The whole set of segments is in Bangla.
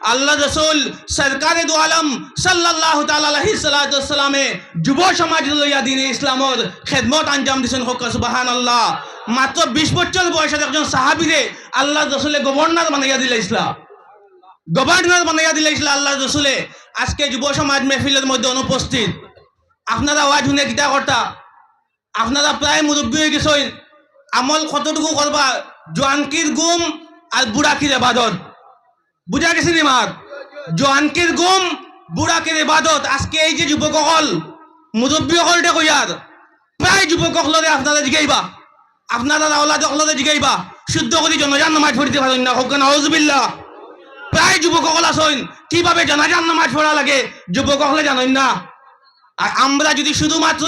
আল্লাহ রসুল সরকারে দু আলম সাল্লাহ তালাহি সাল্লামে যুব সমাজ লইয়া দিনে ইসলামর খেদমত আঞ্জাম দিছেন হোক আল্লাহ মাত্র বিশ বছর বয়সের একজন সাহাবিরে আল্লাহ রসুলে গভর্নর বানাইয়া দিলে ইসলাম। গভর্নর বানাইয়া দিলে ইসলাম আল্লাহ রসুলে। আজকে যুব সমাজ মেহফিলের মধ্যে অনুপস্থিত। আপনারা আওয়াজ শুনে কিতা কর্তা? আপনারা প্রায় মুরব্বী হয়ে গেছেন। আমল কতটুকু করবা? জোয়ানকির গুম আর বুড়াকির এবাদত। বুঝা গেছে নি মার? জোয়ানকির গুম, বুড়াকির এবাদত আজকে এই যে যুবকসকল মুরব্বী সকলতে কইয়ার প্রায় যুবকসকলরে আপনারা জিগাইবা। আপনারা আওলাদ সকলরে জিগাইবা। শুদ্ধ করে জনজান নামাজ পড়িতে পারেন না, হোক নজবিল্লা প্রায় যুবকসকল আছেন কীভাবে জনাজান নামাজ পড়া লাগে? যুবকসকলে জানেন না। আর আমরা যদি শুধুমাত্র,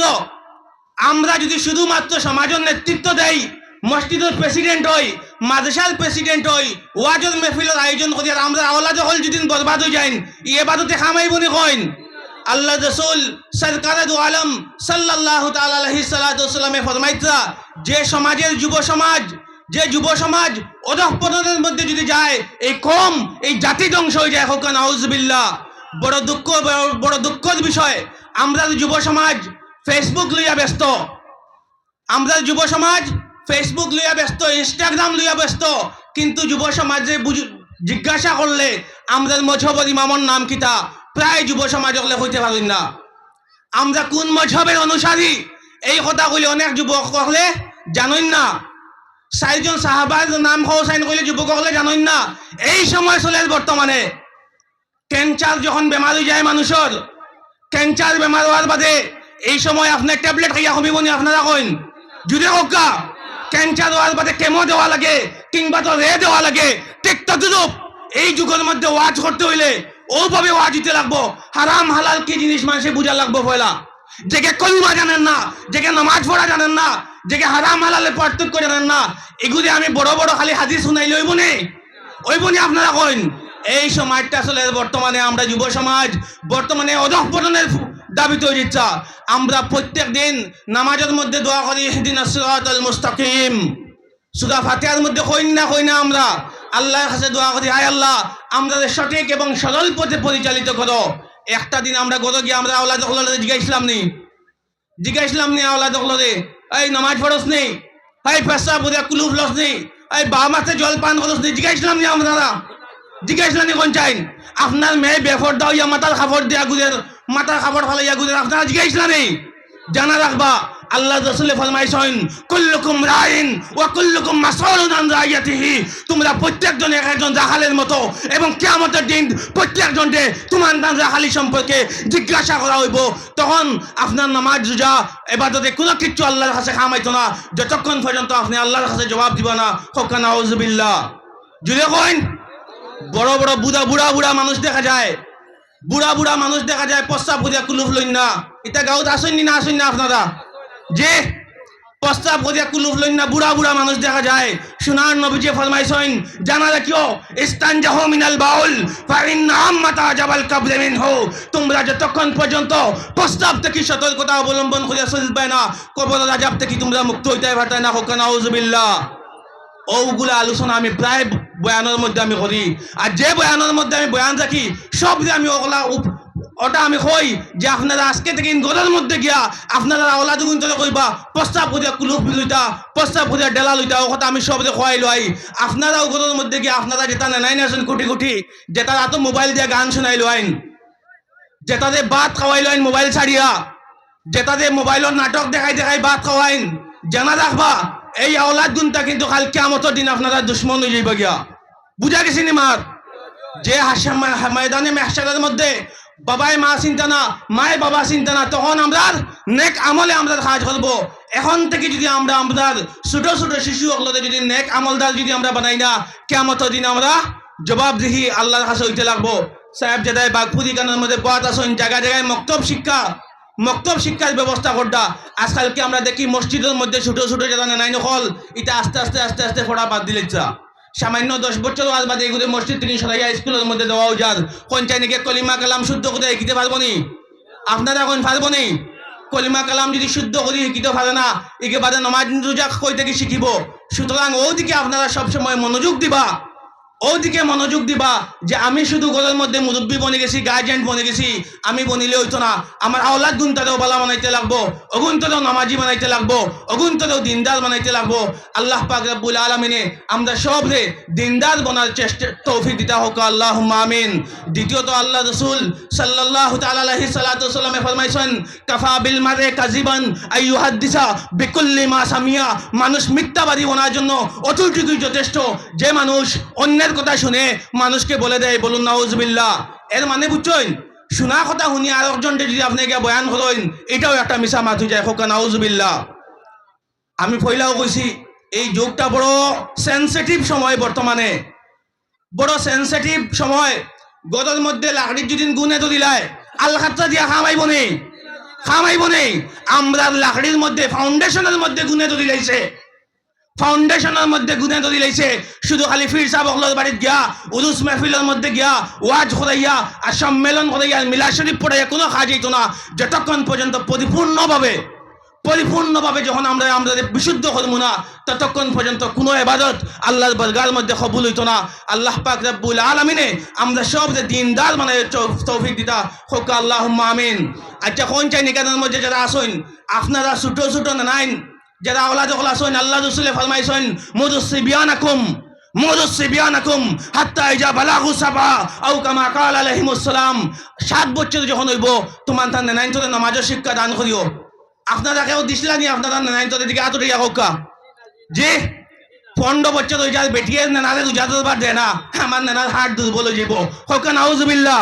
আমরা যদি শুধুমাত্র সমাজের নেতৃত্ব দেই মসজিদের প্রেসিডেন্ট হই মাদ্রাসার প্রেসিডেন্ট হই ওয়াজের মেহফিলের আয়োজন করি আর আমরা আওলা যখন যদি বরবাদ হয়ে যাইন। ইয়ে বাদতে খামাইব নি কইন? আল্লাহ রসুল সরকারে দু আলম সাল্লাহ তালাহি সাল্লামে ফরমাইতরা যে সমাজের যুব সমাজ, যে যুব সমাজ অধঃপতনের মধ্যে যদি যায়, এই কম, এই জাতি ধ্বংস হয়ে যায়। হোক নাউজবিল্লা বড় দুঃখ, বড় দুঃখের বিষয় আমরা যুব সমাজ ফেসবুক লইয়া ব্যস্ত। আমরা যুব সমাজ ফেসবুক লইয়া ব্যস্ত ইনস্টাগ্রাম লইয়া ব্যস্ত, কিন্তু যুব সমাজে জিজ্ঞাসা করলে আমাদের মজহবর ইমামর নাম কিতা প্রায় যুব সমাজ হলে হইতে পারেন না। আমরা কোন মজহবের অনুসারী? এই কথাগুলি অনেক যুবক হলে জানেন না। চাৰিজন চাহাবাৰ নাম সহ চাইন কৰিলে যুৱকসকলে জানেন না। এই সময় চলে বর্তমানে। ক্যান্সার যখন বেমার হয়ে যায় মানুষের, ক্যান্সার বেমার হওয়ার বাদে এই সময় আপনার ট্যাবলেট খাইয়া কমিব নি আপনারা কইন? যদি হোকা ক্যান্সার হওয়ার বাদে কেমো দেওয়া লাগে, কিংবা তো রে দেওয়া লাগে। ঠিক তদ্রুপ এই যুগের মধ্যে ওয়াজ করতে হইলে ওভাবে ওয়াজ দিতে লাগবো। হারাম হালাল কি জিনিস মানুষে বুঝা লাগবো পয়লা যেকে কলিমা জানেন না যেকে নামাজ পড়া জানেন না যেকে হারাম হালালে পার্থক্য জানেন না। এগুলি আমি বড় বড় খালি হাদিস শুনাই লইব নে? ওইব নি আপনারা কইন? এই সমাজটা আসলে বর্তমানে আমরা যুব সমাজ, বর্তমানে অধঃপতনের দাবি তৈরি ইচ্ছা আমরা প্রত্যেক দিন নামাজের মধ্যে দোয়া করি দিন মুস্তাকিম। সুদা ফাতিহার মধ্যে কইন না কই না আমরা আল্লাহর কাছে দোয়া করি হায় আল্লাহ আমাদের সঠিক এবং সরল পথে পরিচালিত করো। একটা দিন আমরা গত গিয়ে আমরা আল্লাহ দখলের জিজ্ঞাসলাম নি। জিজ্ঞাসলাম নি আল্লাহ দখলরে এই নামাজ পড়স নেই এই পেশা বুঝে কুলুফ লস নেই এই বা মাসে জল পান করস নি? জিজ্ঞাসলাম নি আমরা। জিজ্ঞাসলাম নি কোন চাইন? আপনার মেয়ে বেফর দাও ইয়া মাথার খাবার দিয়া গুদের মাথার খাবার ফালাইয়া গুদের আপনারা জিজ্ঞাসলাম নি? জানা রাখবা, আল্লাহ রসুলে ফরমাইছেন কুল্লুকুম রাইন ওয়া কুল্লুকুম মাসউলুন আন রাইয়াতিহি। তোমরা প্রত্যেকজন এক একজন রাখালের মতো এবং কিয়ামতের দিন প্রত্যেকজনকে তোমার নাম রাখালি সম্পর্কে জিজ্ঞাসা করা হইব, তখন আপনার নামাজ, রোজা, এবাদতে কোনো কিচ্ছু আল্লাহর কাছে খামাইতো না। যতক্ষণ পর্যন্ত আপনি আল্লাহর কাছে জবাব দিব না হকানা উজবিল্লাহ জুড়ে কইন, বড় বড় বুড়া বুড়া বুড়া মানুষ দেখা যায়। বুড়া বুড়া মানুষ দেখা যায়, পশ্চাৎ বুঝিয়া কুলুফ লইন না। এটা গাঁত আসেন না আসেন না আপনারা? যে প্রস্তাব করিয়া কুলুফ লইন না, বুড়া বুড়া মানুষ দেখা যায়। সোনার নবীজি ফরমাইছেন, জানা রাখিও, ইস্তান জাহ মিনাল বাউল ফারিন মাতা জাবাল কাবলে মিন হো তোমরা যতক্ষণ পর্যন্ত প্রস্তাব থেকে সতর্কতা অবলম্বন করিয়া চলবে না কবর রাজাব থেকে তোমরা মুক্ত হইতে পারতে না, হোক না ওগুলা আলোচনা আমি প্রায় বয়ানের মধ্যে আমি করি। আর যে বয়ানের মধ্যে আমি বয়ান রাখি সব যে আমি ওগুলা ওটা আমি কই যে আপনারা আজকে থেকে ঘরের মধ্যে গিয়া আপনারা ওলা দুগুণ তোলে কইবা প্রস্তাব করিয়া কুলুপ লইতা প্রস্তাব করিয়া ডেলা লইতা, ও কথা আমি সব যে খোয়াই লই। আপনারাও ঘরের মধ্যে গিয়া আপনারা যেটা নেনাই নাছেন কোটি কোটি, যেটা এত মোবাইল দিয়ে গান শোনাই লইন, যেটাতে ভাত খাওয়াই লইন মোবাইল ছাড়িয়া, যেটাতে মোবাইলের নাটক দেখাই দেখাই ভাত খাওয়াইন, জানা রাখবা। এই আওলাদ গুণটা কিন্তু কাল কেমতর দিন আপনারা দুশ্মন হয়ে যাইবা গিয়া। বুঝা গেছি নি মার? যে ময়দানে মেহসারের মধ্যে বাবাই মা চিন্তা না মায় বাবা চিন্তা না, তখন আমরা নেক আমলে আমরা কাজ করব। এখন থেকে যদি আমরা আমাদের ছোট ছোট শিশু সকলতে যদি নেক আমলদার যদি আমরা বানাই না কেমতর দিন আমরা জবাবদিহি আল্লাহর কাছে হইতে লাগবো। সাহেব যেটাই বাগপুরি গানের মধ্যে বাত আসেন জায়গায় জায়গায় মক্তব শিক্ষা। মক্তব শিক্ষার ব্যবস্থা করতা আজকালকে আমরা দেখি মসজিদের মধ্যে ছোট ছোট যেটা নাই নকল এটা আস্তে আস্তে আস্তে আস্তে ফোড়া বাদ দিলে সামান্য দশ বছর আজ বাদে এগুলো মসজিদ তিনি সরাইয়া স্কুলের মধ্যে দেওয়াও যার কোন চাইনিকে কলিমা কালাম শুদ্ধ করে শিখিতে পারব নি? আপনারা এখন পারব নি? কলিমা কালাম যদি শুদ্ধ করে শিখিতে পারে না, একে বাদে নমাজ রোজা কই থেকে শিখিব? সুতরাং ওদিকে আপনারা সবসময় মনোযোগ দিবা। ওদিকে মনোযোগ দিবা যে আমি শুধু ঘরের মধ্যে মুরব্বী বনে গেছি গার্জেন্ট বনে গেছি, আমি বনিলে হইতো না। আমার আওলাদ গুণটারেও বালা বানাইতে লাগবো অগুণটারেও নামাজি বানাইতে লাগবো অগুণটারেও দিনদার বানাইতে লাগবো। আল্লাহ পাক রব্বুল আলমিনে আমরা সব রে দিনদার বনার চেষ্টা, তৌফিক দিতা হোক আল্লাহ আমিন। দ্বিতীয়ত আল্লাহ রসুল সাল্লাহ তালাহি সাল্লামে ফরমাইছেন, কাফা বিল মারে কাজিবান আইহাদিসা বিকুল্লি মা সামিয়া। মানুষ মিথ্যাবাদী বনার জন্য অতুলটুকুই যথেষ্ট। যে মানুষ অন্যের কথা শুনে মানুষকে বলে দেয়, বলুন, নাউজবিল্লাহ। এর মানে বুঝছেন? শোনা কথা শুনি আর একজনকে যদি আপনাকে বয়ান করেন, এটাও একটা মিশা হয়ে যায়। হোকা নাউজবিল্লাহ। আমি ফইলাও কইছি, এই যুগটা বড় সেন্সিটিভ সময় বর্তমানে। বড় সেন্সিটিভ সময়। গদর মধ্যে লাকড়ির যদি গুনে তো দিলায় আলখাত্রা দিয়া খামাইব নেই। খামাইব নেই। আমরা লাকড়ির মধ্যে ফাউন্ডেশনের মধ্যে গুনে তো দিলাইছে ফাউন্ডেশনের মধ্যে গুনে তো দিলাইছে শুধু খালি ফির সাহেব অকলের বাড়িত গিয়া উরুস মেহফিলের মধ্যে গিয়া, ওয়াজ করাইয়া আর সম্মেলন করাইয়া মিলা শরীফ পড়াইয়া কোনো কাজ হইতো না, যতক্ষণ পর্যন্ত পরিপূর্ণভাবে পরিপূর্ণভাবে যখন আমরা আমাদের বিশুদ্ধ করব না, ততক্ষণ পর্যন্ত কোনো এবাদত আল্লাহর বরগার মধ্যে কবুল হইতো না। আল্লাহ পাক রব্বুল আলমিনে আমরা সব যে দিনদার মানে তৌফিক দিতা হোক আল্লাহ আমিন। আচ্ছা কোন চাই নিকানের মধ্যে যারা আসেন আপনারা ছোটো ছোটো নাইন? যারা আওলা যখন আসেন আল্লাহ রসুলে ফরমাইছেন মুদুসি বিয়ানাকুম মুদুসি বিয়ানাকুম হাত্তা ইজা বালাগু সাবা কামা কাল সাত বছর যখন হইব, তোমার তার নাইন তোদের শিক্ষা দান করিও। আপনারা দিছিলা নি আপনারা নাইন তোদের দিকে আতুরে ইয়া হোক যে পনেরো বছর হয়ে যায় বেটিয়ে নেনারে বার দেয় না, আমার নেনার হাট দুর্বল হয়ে যাব হোক নাউজুবিল্লাহ।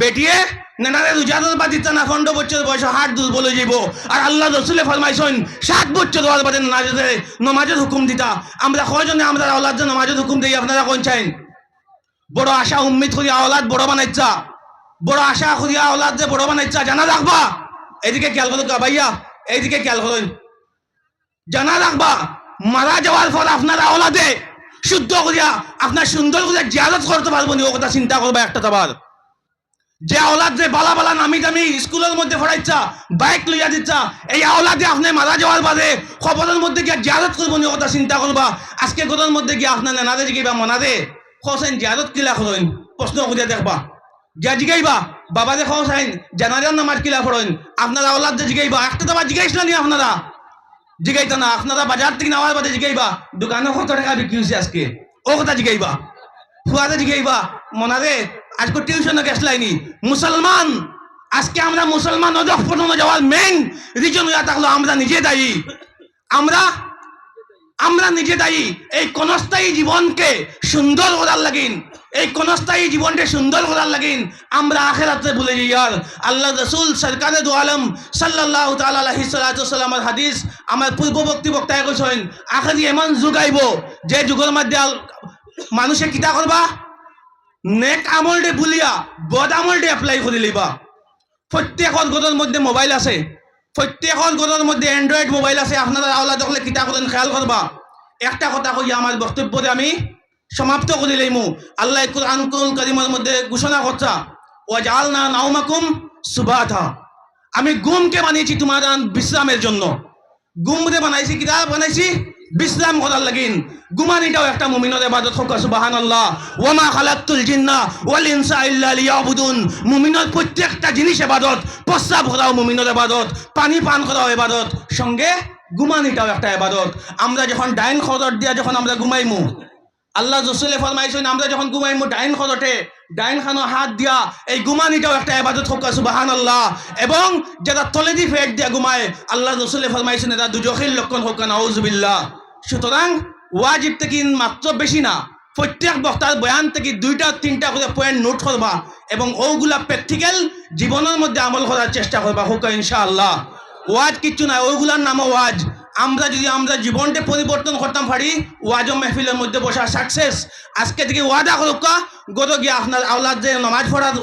বেটিয়ে, নেনারে উজাদর বার দিতে না পনেরো বছর বয়স হাট দুর্বল হয়ে যাব আর আল্লাহ রসুলে ফরমাইছেন সাত বছর হওয়ার বাদে নামাজের, নমাজের হুকুম দিতা। আমরা কয়জনে, আমরা আল্লাহ নমাজের হুকুম দিই, আপনারা কোন চাইন? বড় আশা উম্মিদ করি আওলাদ বড় বানাইছা বড় আশা করি আওলাদ যে বড় বানাইছা জানা রাখবা। এদিকে খেয়াল করুন ভাইয়া, এইদিকে খেয়াল করুন জানা রাখবা, মারা যাওয়ার পর আপনার আওলাদে শুদ্ধ করিয়া, আপনার সুন্দর করে জিয়ারত করতে পারব ও কথা চিন্তা করবা একটা তাবার যে আওলাদ যে বালা বালা নামি দামি স্কুলের মধ্যে পড়াইছা বাইক লইয়া দিচ্ছা এই আওলাদে আপনি মারা যাওয়ার বাদে খবরের মধ্যে গিয়া জিয়ারত করব নি কথা চিন্তা করবা। আজকে ঘরের মধ্যে গিয়া আপনার নেনাদে জিগাইবা মনাদে খসেন জিয়ারত কিলা করেন? প্রশ্ন করিয়া দেখবা। গিয়া জিগাইবা, বাবা যে খসাইন জানাজার নামাজ কিলা পড়েন? আপনারা আওলাদ যে জিগাইবা, একটা তো জিগাইছিল নি আপনারা? জিগাইতো না, আপনারা বাজার থেকে নেওয়ার বাদে জিগাইবা। দোকানে কত টাকা বিক্রি হয়েছে আজকে? ও কথা জিগাইবা। ফুয়াতে জিগাইবা মনারে আজকে টিউশনে গেছলাইনি মুসলমান, আজকে আমরা মুসলমান অজক পর্যন্ত যাওয়ার মেইন রিজন হইয়া থাকল, আমরা নিজে দায়ী। আমরা আমরা নিজে দায়ী। এই কনস্থায়ী জীবনকে সুন্দর করার লাগিন। এই কনস্থায়ী জীবনকে সুন্দর করার লাগিন। আমরা আখেরাতে ভুলে যাই আর। আল্লাহ রসুল, সরকারে দু আলম সাল্লাহ তালাহিসাল্লামের হাদিস আমার পূর্ববর্তী বক্তায় কৈছেন, আখেরি এমন যুগ আইব, যে যুগের মধ্যে মানুষে কিতা করবা? নেক আমলটে বুলিয়া বদ আমলটে এপ্লাই করে লইবা। প্রত্যেকর ঘরের মধ্যে মোবাইল আছে। প্রত্যেকর ঘরের মধ্যে অ্যান্ড্রয়েড মোবাইল আছে। আপনারা আওলা দেখলে কিতা করেন খেয়াল করবা একটা কথা কই আমার বক্তব্যতে আমি সমাপ্ত করে লইমু। আল্লাহ কুরআন করিমের মধ্যে ঘোষণা করছা ও জাল না নাউমাকুম সুবাথা আমি গুমকে বানিয়েছি তোমার বিশ্রামের জন্য। গুমরে বানাইছি কিতা বানাইছি বিশ্রাম করার লাগিন গুমানিটাও একটা মুমিনের ইবাদত হোক, সুবহানাল্লাহ। ওয়ামা খালাকতুল জিন্না ওয়াল ইনসা ইল্লা লিয়াবুদুন। মুমিনের প্রত্যেকটা জিনিস এবাদত প্রস্রাব করাও মুমিনের এবাদত পানি পান করাও এবাদত সঙ্গে গুমানিটাও একটা এবাদত আমরা যখন ডাইন খদর দিয়া যখন আমরা ঘুমাইমু, আল্লাহ রসুলে ফরমাইছেন আমরা যখন ঘুমাইমু, ডাইন খদটে ডাইন খানো হাত দিয়া এই গুমানিটাও একটা এবাদত হোক সুবাহান আল্লাহ এবং যারা তলেদি ফেট দিয়া ঘুমায় আল্লাহ রসুলে ফরমাইছেন এটা দুজখির লক্ষণ হোক, নাউজবিল্লাহ। সুতরাং ওয়াজিব থেকে মাত্র বেশি না, প্রত্যেক বক্তার বয়ান থেকে দুইটা, তিনটা করে পয়েন্ট নোট করবা এবং ওগুলা প্র্যাকটিক্যাল জীবনের মধ্যে আমল করার চেষ্টা করবা, হোক ইনশাআল্লাহ। ওয়াজ কিচ্ছু নাই ওইগুলার নামও ওয়াজ। আমরা যদি আমরা জীবনটা পরিবর্তন করতাম পারি ওয়াজ মেহফিলের মধ্যে বসা সাকসেস আজকে থেকে ওয়াদা করুকা গত গিয়ে আপনার আওলাদ যে নমাজ পড়ার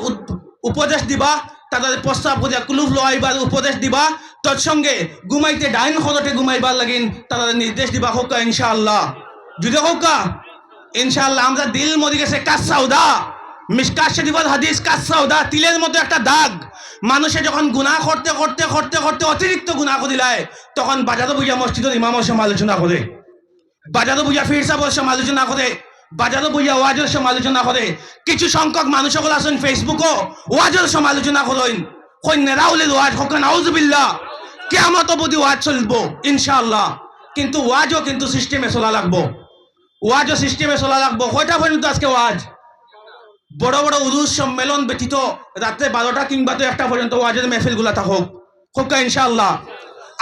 উপদেশ দিবা, তাদের প্রস্তাব করিয়া কুলুফ লওয়াইবার উপদেশ দিবা, তৎসঙ্গে ঘুমাইতে ডাইন খরতে ঘুমাইবার লাগিন, তাদের নির্দেশ দিবা হোক ইনশাআল্লাহ। যদি হোক ইনশাআল্লাহ আমরা দিল মরি গেছে কাজ সাউদা, মিসকাত শরীফের হাদিস কাজ সাউদা, তিলের মতো একটা দাগ। মানুষে যখন গুনাহ করতে করতে করতে করতে অতিরিক্ত গুনাহ করিলায় তখন বাজারে বুঝা মসজিদের ইমামের সমালোচনা করে। বাজারে বুঝা ফির সাহেবের সমালোচনা করে। বাজারে বইয়া ওয়াজের সমালোচনা করে। কিছু সংখ্যক মানুষ সকল আছেন ফেসবুকও ওয়াজের সমালোচনা করেন। কন্যারা হলে ওয়াজ হোক নাউজবিল্লা কেমত অবধি ওয়াজ চলবো, ইনশাআল্লাহ। কিন্তু ওয়াজও কিন্তু সিস্টেমে চলা লাগবো। ওয়াজও সিস্টেমে চলা লাগবো। কয়টা পর্যন্ত আজকে ওয়াজ? বড় বড় উরুস সম্মেলন ব্যতীত রাত্রে বারোটা কিংবা তো একটা পর্যন্ত ওয়াজের মেহফিলগুলা থাকুক। হোক ইনশাআল্লাহ।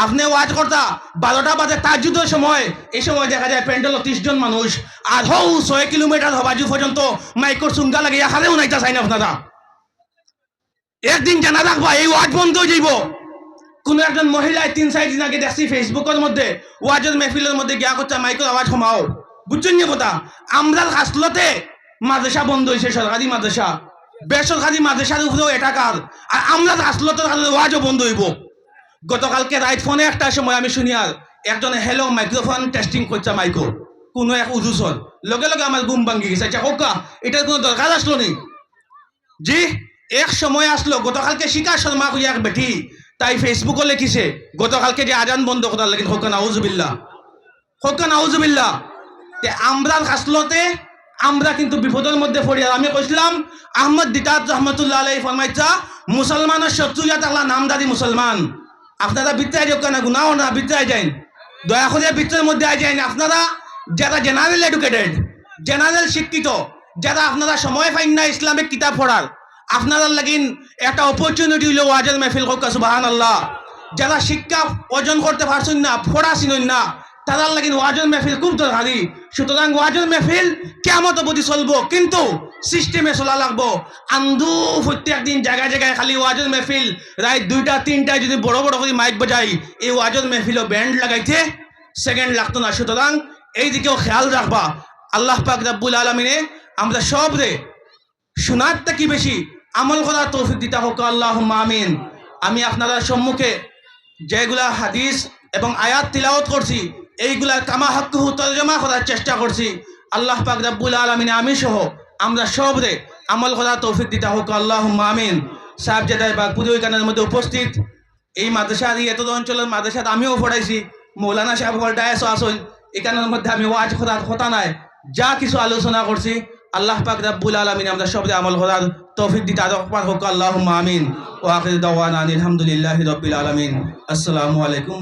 আপনি ওয়াজ করতা, বারোটা বাজে তার তাজুদের সময়, এই সময় দেখা যায় প্যান্ডেল ত্রিশ জন মানুষ, আর ছয় কিলোমিটার হবাজু পর্যন্ত মাইকর চুঙ্গা লাগে হারেও নাইতা চাই না আপনারা। একদিন জানা রাখবা, এই ওয়াজ বন্ধ হয়ে যাইব। কোনো একজন মহিলায় তিন চার দিন আগে দেখছি ফেসবুকের মধ্যে, ওয়াজের মেহফিলের মধ্যে গিয়া করছে মাইকের আওয়াজ কমাও। বুঝছেন কথা? আমরা আসলতে মাদ্রাসা বন্ধ হয়েছে, সরকারি মাদ্রাসা। বেসরকারি মাদ্রাসার উপরেও এটা কার আর আমরা আসলতে ওয়াজও বন্ধ হইব। গতকালকে রাইট ফোনে একটা সময় আমি শুনি আর একজনে হেলো মাইক্রোফোন টেস্টিং করছে মাইকো। কোনো এক উজুসর লগে লগে আমার ঘুম ভাঙ্গি গেছে। আচ্ছা হোকা এটার কোনো দরকার আসলো নি জি, এক সময় আসলো। গতকালকে শিকা শর্মা এক বেটি, তাই ফেসবুকে লিখিছে, গতকালকে যে আজান বন্ধ করার লাগে, হোকা নাউজুবিল্লা হোকা নাউজুবিল্লা তে আমরা আসলতে আমরা কিন্তু বিপদের মধ্যে পড়ি। আর আমি কইছিলাম, আহমদ দিতাত রহমতুল্লাহ আলাই ফরমাইছা মুসলমানের শত্রু ইয়া তাকলা নামদারি মুসলমান। আপনারা বিত্রায় যোগ না গুনাও না বিত্রায় যাইন। দয়া করে বিত্রের মধ্যে আই যাইন। আপনারা যারা জেনারেল এডুকেটেড জেনারেল শিক্ষিত, যারা আপনারা সময় পাইন না ইসলামিক কিতাব পড়ার, আপনারা লাগিন একটা অপরচুনিটি হইল ওয়াজের মেহফিল হোক সুবাহান আল্লাহ যারা শিক্ষা অর্জন করতে পারছেন না চিনুন না তারার লাগিন ওয়াজের মেহফিল? খুব দরকারি সুতরাং ওয়াজের মেহফিল কেমত অবধি চলবো, কিন্তু সিস্টেমে চলা লাগবো। আন্দু প্রত্যেক দিন জায়গায় জায়গায় খালি ওয়াজের মেহফিল। রাত দুইটা, তিনটায় যদি বড় বড় করে মাইক বাজাই, এই ওয়াজের মেহফিলও ব্যান্ড লাগাইতে সেকেন্ড লাগতো না। সুতরাং এই দিকেও খেয়াল রাখবা। আল্লাহ পাক রাব্বুল আলমিনে আমরা সব রে শোনার থেকে বেশি আমল করার তৌফিক দিতে হোক আল্লাহ মামিন আমি আপনারা সম্মুখে যেগুলা হাদিস এবং আয়াত তিলাওয়াত করছি এইগুলা কামা হক্কু তর্জমা করার চেষ্টা করছি। আল্লাহ পাক রাব্বুল আলমিনে আমি সহ আমরা সব রে আমল করার তৌফিক দিতে হোক আল্লাহ আমিন। সাহেব জেদায় বা পুজো গানের মধ্যে উপস্থিত। এই মাদ্রাসা এই এত অঞ্চলের মাদ্রাসাত আমিও পড়াইছি। মৌলানা সাহেব ডায়াসও আসল। এখানের মধ্যে আমি ওয়াজ করার কথা নাই। যা কিছু আলোচনা করছি, আল্লাহ পাক রাব্বুল আলামিন আমরা সবরে আমল করার তৌফিক দিতে পাক হোক আল্লাহ আমিন। ওয়া আখির দাওয়ানা আলহামদুলিল্লাহি রাব্বিল আলামিন। আসসালামু আলাইকুম